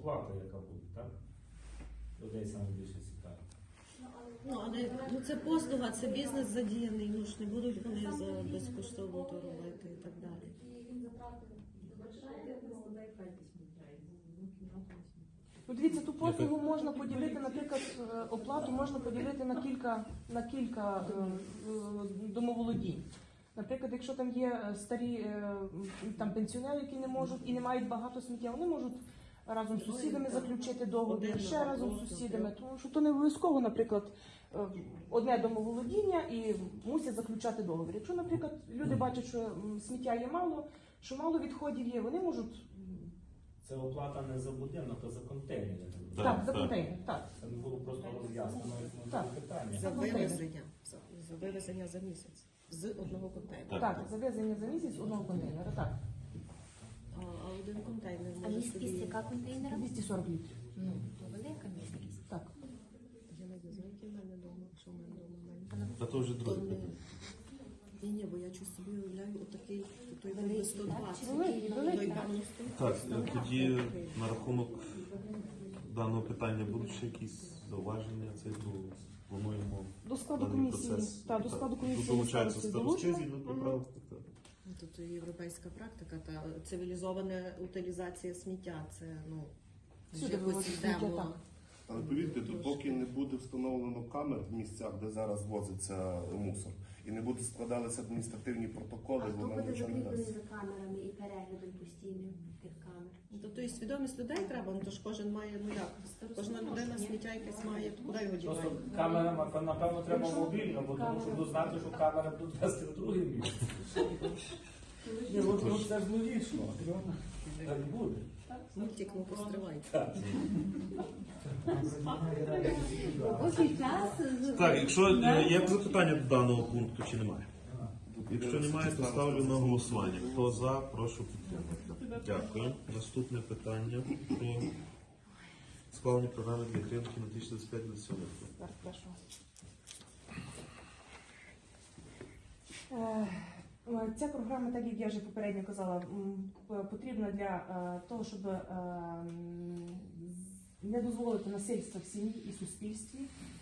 оплата, яка буде, так? Людей саме більше цікаво. Ну, але ну, це послуга, це бізнес задіяний, ну ж не будуть вони за безкоштовно то робити і так далі. Ну, дивіться, ту послугу можна поділити, наприклад, е, оплату можна поділити на кілька, на кілька е, е, домоволодінь. Наприклад, якщо там є старі там пенсіонери, які не можуть і не мають багато сміття, вони можуть разом з сусідами заключити договір, ще разом з сусідами. Тому що то не обов'язково, наприклад, е, одне домоволодіння і мусять заключати договір. Якщо, наприклад, люди бачать, що сміття є мало, що мало відходів є, вони можуть Це оплата не за будинок, а за контейнери. Так, так, за контейнер, так. Це не було просто роз'яснено як питання. За вивезення, за, за вивезення за місяць з одного контейнера. Так. Так, завезення за місяць одного контейнера, так. Один контейнер А місткість собі... яка контейнера? 240 літрів. Ну, то велика місткість. Так. Я не знаю, які в мене вдома, що в мене вдома. Та то вже друге Ні, ні, бо я щось собі уявляю отакий, той Великий, буде так? 120. Чи Великий, такий великий, Той так. певно 100. Так, е, тоді на рахунок даного питання будуть ще якісь зауваження. Це ну, плануємо До складу комісії. Так, до складу комісії долучаються старости згідно поправки. Тут європейська практика та цивілізована утилізація сміття. Це ну Всюди якось йдемо. Але повірте, тут поки не буде встановлено камер в місцях, де зараз возиться мусор, і не будуть складалися адміністративні протоколи, А нічого не дасть. за камерами і переглядом постійним тих камер? Ну, Тобто і свідомість людей треба, ну то ж кожен має, ну як, кожна людина сміття якесь має, то куди його Просто дівати? камера, напевно, треба мобільно, бо тому що будуть знати, що камера буде вести в друге місце. Ні, ну ну, це ж логічно. Так буде. Мультик, ну постривай. Так, якщо е, є запитання до даного пункту чи немає? Якщо немає, то ставлю на голосування. Хто за, прошу підтримати. Дякую. Наступне питання про схвалення програми для підтримки на 2025 2027 Зараз прошу. Е, е, Ця програма, так як я вже попередньо казала, потрібна для е, того, щоб е, не дозволити насильства в сім'ї і суспільстві,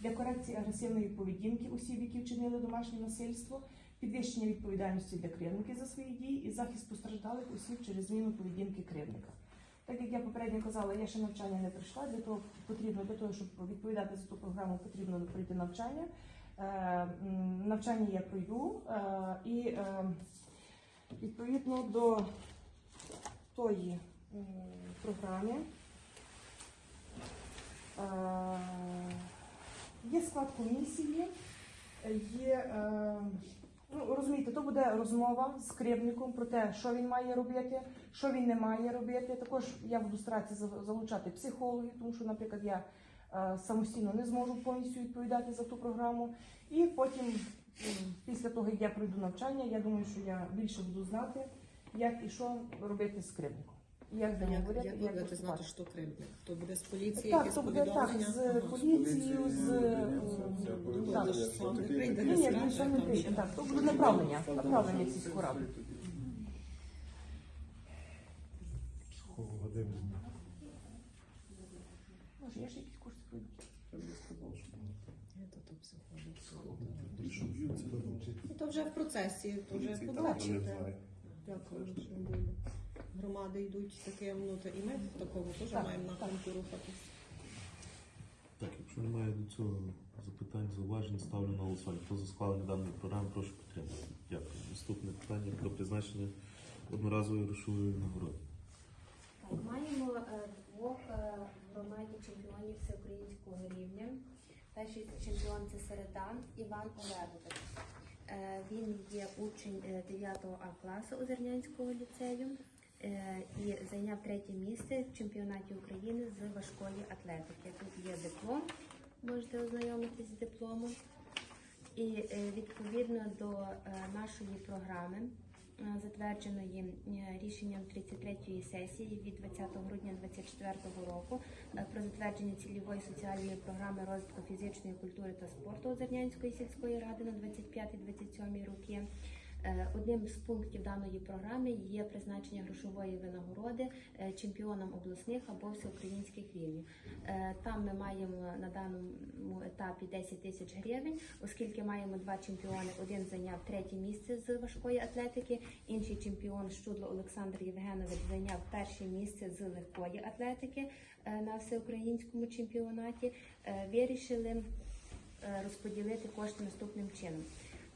для корекції агресивної поведінки осіб, які вчинили домашнє насильство, підвищення відповідальності для кривдників за свої дії і захист постраждалих осіб через зміну поведінки кривдника. Так як я попередньо казала, я ще навчання не пройшла. Для того потрібно для того, щоб відповідати за ту програму, потрібно пройти навчання. Е, навчання я пройду е, і е, відповідно до тої програми є склад комісії, є. Ну, розумієте, то буде розмова з кривдником про те, що він має робити, що він не має робити. Також я буду старатися залучати психологів, тому що, наприклад, я самостійно не зможу повністю відповідати за ту програму. І потім, після того, як я пройду навчання, я думаю, що я більше буду знати, як і що робити з кривдником. Як з ним Як, говорити, як як знати, що кривдник? Хто буде з поліції, Так, якесь то буде так, з поліцією, з Ну, так. не прийде. Так, то буде направлення, направлення сільську раду. Може, є ще якісь курси пройдуть? Я б не сказав, що Ні, то Ну, То вже в процесі, то вже побачите. Дякую, що. Громади йдуть таким, ну то і ми в такому теж маємо так. напрямку рухатись. Так, якщо немає до цього запитань, зауважень, ставлю на голосування. Хто за схвалення даної програми, прошу підтримати. Дякую. Наступне питання про призначення одноразової грошової нагороди. Так, маємо е, двох е, в громаді чемпіонів всеукраїнського рівня. Перший чемпіон це Середан Іван Олегович. Е, Він є учень е, 9 А класу Озернянського ліцею е, і зайняв третє місце в чемпіонаті України з важкої атлетики. Тут є диплом, можете ознайомитись з дипломом. І е, відповідно до е, нашої програми, е, затвердженої е, рішенням 33-ї сесії від 20 грудня 2024 року е, про затвердження цільової соціальної програми розвитку фізичної культури та спорту Озернянської сільської ради на 25-27 роки. Е, Одним з пунктів даної програми є призначення грошової винагороди е, чемпіонам обласних або всеукраїнських рівнів. Е, Там ми маємо на даному етапі 10 тисяч гривень, оскільки маємо два чемпіони. Один зайняв третє місце з важкої атлетики, інший чемпіон Щудло Олександр Євгенович зайняв перше місце з легкої атлетики е, на всеукраїнському чемпіонаті. Е, Вирішили е, розподілити кошти наступним чином.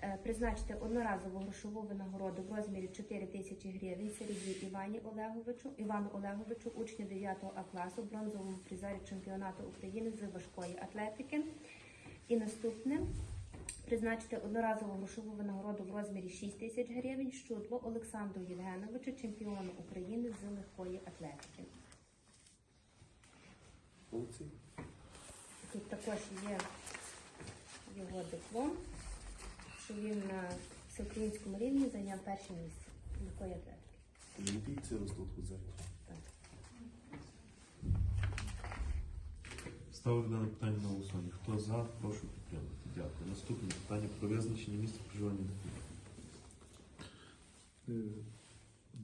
Е, Призначити одноразову грошову винагороду в розмірі 4 тисячі гривень Сергію Івані Олеговичу, Івану Олеговичу, учню 9 А класу, бронзовому призері чемпіонату України з важкої атлетики. І наступне призначити одноразову грошову винагороду в розмірі 6 тисяч гривень Щудло Олександру Євгеновичу, чемпіону України з легкої атлетики. Тут також є його диплом, що він на всеукраїнському рівні зайняв перше місце з легкої атлетики. Олімпійці ростуть у зерні. Ставлю дане питання на голосування. Хто за, прошу підтримати. Дякую. Наступне питання про визначення місця проживання дитини. Е,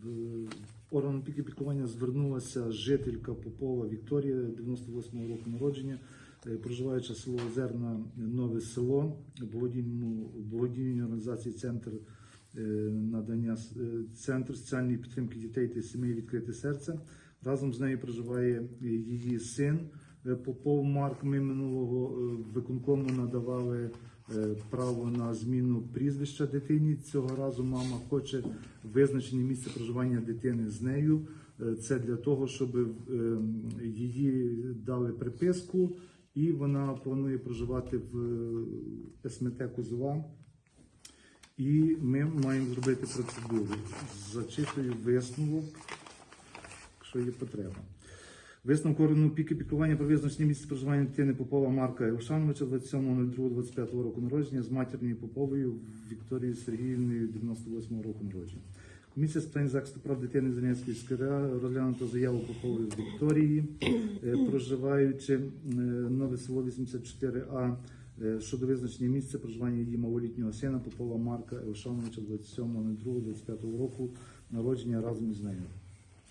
В орган опіки піклування звернулася жителька Попова Вікторія, 98-го року народження, е, проживаюча село Озерна, нове село, благодійній організації Центр е, надання е, центр соціальної підтримки дітей та сімей відкрите серце. Разом з нею проживає її син Попов Марк. Ми минулого виконкому надавали право на зміну прізвища дитині. Цього разу мама хоче визначення місця проживання дитини з нею. Це для того, щоб її дали приписку, і вона планує проживати в е, СМТ Козова. І ми маємо зробити процедуру. Зачитую висновок, якщо є потреба. Висновок органу опіки піклування про визначення місця проживання дитини Попова Марка Ілшановича 27.02.25 року народження з матірною Поповою Вікторією Сергіївною 98 року народження. Комісія з питань захисту прав дитини Занецької СКРА розглянута заяву Попової Вікторії, е, проживаючи е, нове село 84А е, щодо визначення місця проживання її малолітнього сина Попова Марка Елшановича 27.02.25 року народження разом із нею.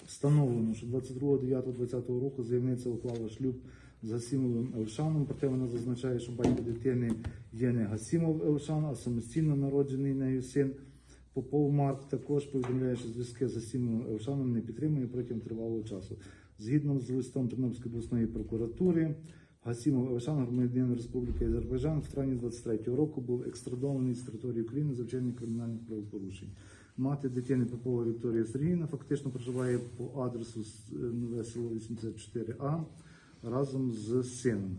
Встановлено, що 22.09.2020 року заявниця уклала шлюб з Гасімовим Елшаном, проте вона зазначає, що батько дитини є не Гасімов Елшан, а самостійно народжений нею син. Попов Марк також повідомляє, що зв'язки з Гасімовим Елшаном не підтримує протягом тривалого часу. Згідно з листом Тернопільської обласної прокуратури, Гасімов Елшан, громадянин Республіки Азербайджан, в травні 23 року був екстрадований з території України за вчинення кримінальних правопорушень. Мати дитини Попова Вікторія Сергіївна фактично проживає по адресу нове село 84А разом з сином.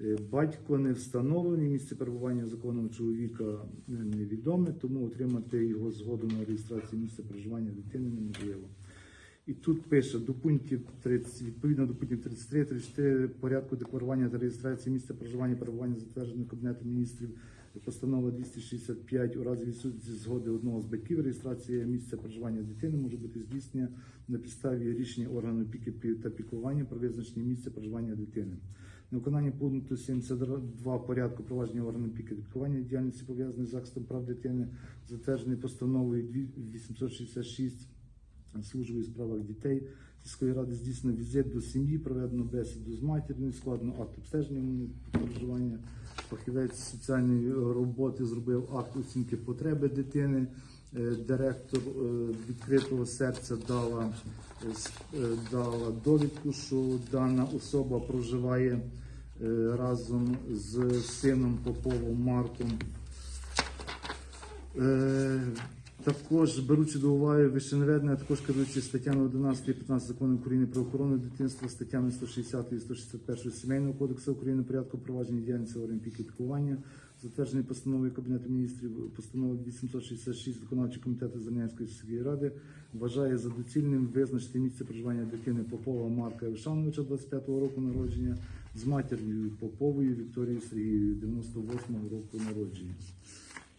Е, Батько не встановлений, місце перебування законного чоловіка е, невідоме, тому отримати його згоду на реєстрацію місця проживання дитини неможливо. І тут пише до пунктів 30, відповідно до пунктів 33, 34 порядку декларування та реєстрації місця проживання перебування затверджених Кабінетом міністрів постанова 265 у разі відсутності згоди одного з батьків. Реєстрація місця проживання дитини може бути здійснена на підставі рішення органу опіки та піклування про визначення місця проживання дитини. На виконання пункту 72 порядку провадження органу опіки та діяльності пов'язаної з захистом прав дитини, затверджений постановою 866 служби у справах дітей сільської ради здійснено візит до сім'ї, проведено бесіду з матір'ю, складно акт обстеження проживання. Фахівець соціальної роботи зробив акт оцінки потреби дитини. Е, Директор е, відкритого серця дала, е, дала довідку, що дана особа проживає разом з сином Поповим Марком. Також беручи до уваги вищенаведення, а також керуючи статтями 11 і 15 закону України про охорону дитинства, статтями 160 і 161 Сімейного кодексу України порядку провадження діяльності органів опіки затверджений постановою Кабінету міністрів, постанови 866 виконавчого комітету Зернянської сільської ради, вважає за доцільним визначити місце проживання дитини Попова Марка Івшановича 25-го року народження з матір'ю Поповою Вікторією Сергією 98-го року народження.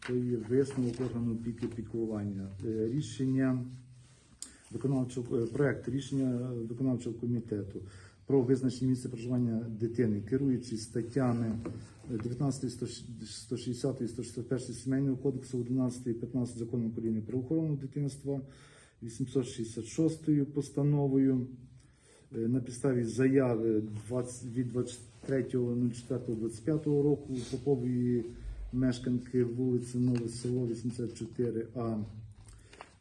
То є висновок органу опіки піклування. Е, Рішення виконавчого е, проект рішення виконавчого комітету про визначення місця проживання дитини, керуючись статтями 19, 160 і 161 Сімейного кодексу, 11 і 15 Закону України про охорону дитинства, 866 постановою е, на підставі заяви 20 від 23.04.25 року Попової мешканки вулиці Нове Село 84А.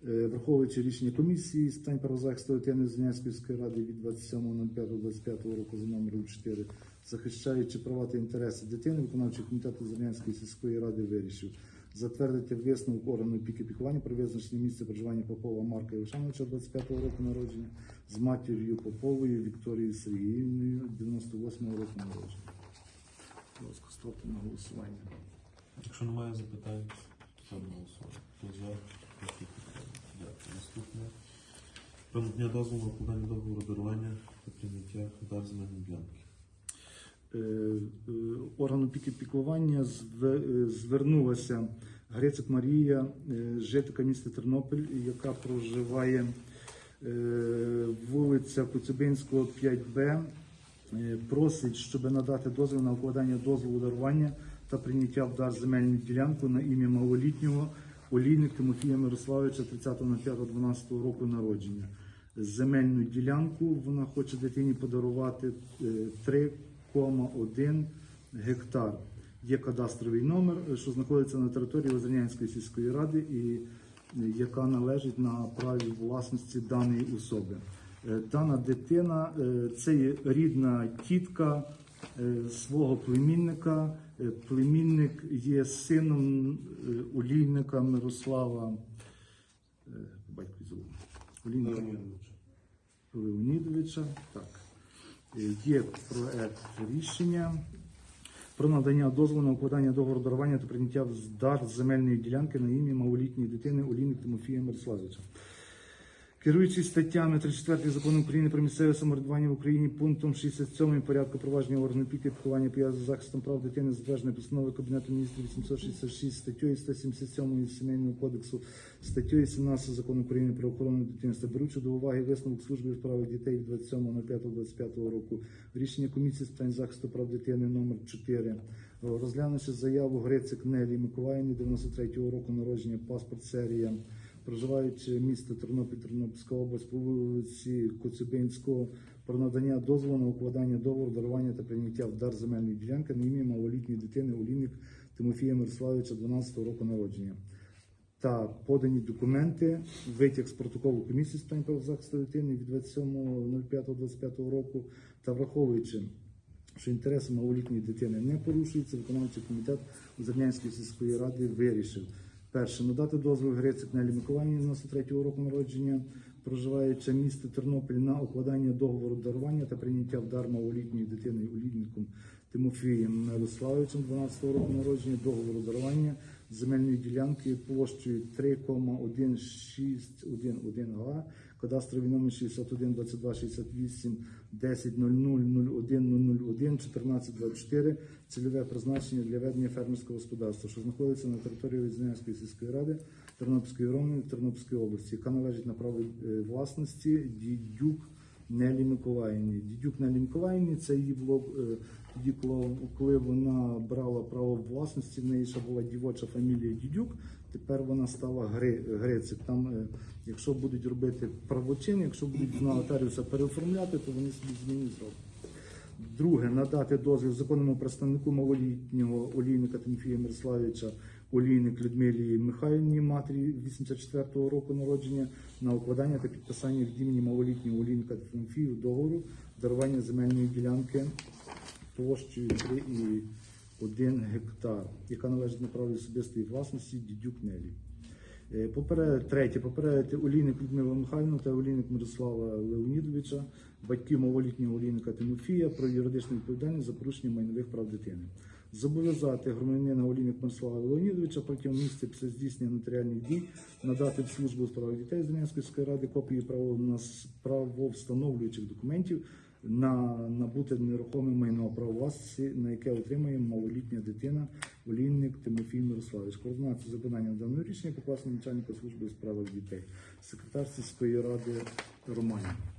Е, Враховуючи рішення комісії з питань правозахисту дитини Зеленської ради від 27.05.25 року за номером 4, захищаючи права та інтереси дитини, виконавчий комітет Зеленської сільської ради вирішив затвердити висновок органу опіки піклування про визначення місця проживання Попова Марка Івшановича 25-го року народження з матір'ю Поповою Вікторією Сергіївною 98-го року народження. Будь ласка, ставте на голосування. Якщо немає запитань, ставимо голосування. Наступне. Надання дозволу на укладання договору дарування та прийняття дар земельної ділянки. Е, е, орган опіки піклування е, звернулася Грицик Марія, жителька міста Тернопіль, яка проживає вулиця Коцюбинського, 5Б. Е, Просить, щоб надати дозвіл на укладання дозволу дарування та прийняття в дар земельну ділянку на ім'я малолітнього олійник Тимофія Мирославовича 30.05.12 року народження. Земельну ділянку вона хоче дитині подарувати е, 3,1 гектар. Є кадастровий номер, е, що знаходиться на території Озернянської сільської ради і е, яка належить на праві власності даної особи. Е, Дана дитина е, це є рідна тітка е, свого племінника. Е, Племінник є сином е, олійника Мирослава. е, Батько звук. Олійника Леонідовича. Так. Е, Є проект рішення про надання дозволу на укладання договору дарування та прийняття в дар земельної ділянки на ім'я малолітньої дитини Олійник Тимофія Мирославовича. Керуючись статтями 34 закону України про місцеве самоврядування в Україні, пунктом 67 порядку провадження органів опіки піклування пов'язаних з захистом прав дитини, затвердженої постановою Кабінету міністрів 866 статтею 177 Сімейного кодексу, статтею 17 закону України про охорону дитинства, беручи до уваги висновок служби у справах дітей від 27.05.25 року, рішення комісії з питань захисту прав дитини номер 4 розглянувши заяву Грицик Нелі Миколаївні 93-го року народження, паспорт серія проживаючи місто Тернопіль, Тернопільська область по вулиці Коцюбинського про надання дозволу на укладання договору дарування та прийняття в дар земельної ділянки на ім'я малолітньої дитини Олійник Тимофія Мирославовича 12 року народження. Та подані документи, витяг з протоколу комісії з питань правозахисту дитини від 27.05.25 року та враховуючи що інтереси малолітньої дитини не порушуються, виконавчий комітет Озернянської сільської ради вирішив перше надати дозвіл Грицик Нелі Миколаївні 93-го року народження, проживаючи місто Тернопіль на укладання договору дарування та прийняття в дар малолітньої дитини улітником Тимофієм Мирославовичем 12-го року народження договору дарування земельної ділянки площею 3,1611 га, кадастровий номер 61 22 68 10 00 01 001 14 24, цільове призначення для ведення фермерського господарства, що знаходиться на території Відзнянської сільської ради Тернопільської району Тернопільської області, яка належить на право е, власності Дідюк Нелі Миколаївні. Дідюк Нелі Миколаївні це її було е, тоді, коли- вона брала право власності, в неї ще була дівоча фамілія Дідюк. Тепер вона стала Гри. Там, е, якщо будуть робити правочин, якщо будуть на нотаріуса переоформляти, то вони собі зміни зроблять. Друге, надати дозвіл законному представнику малолітнього олійника Тимофія Мирославовича олійник Людмилі Михайлівні, матері 84-го року народження, на укладання та підписання від імені малолітнього олійника Тимофію договору дарування земельної ділянки площею 3,1 гектар, яка належить на праві особистої власності Дідюк Нелі. Е, Поперед, третє, попередити олійник Людмилу Михайлівну та олійник Мирослава Леонідовича, батьків малолітнього олійника Тимофія про юридичну відповідальність за порушення майнових прав дитини. Зобов'язати громадянина олійник Мирослава Леонідовича протягом місяця після здійснення нотаріальних дій надати в службу у дітей з Донецької ради копії правовстановлюючих документів на набути нерухоме майно право власності, на яке отримає малолітня дитина, олійник Тимофій Мирославович. Координація за виконанням даного рішення покласти начальника служби у справах дітей, секретар сільської ради Романів.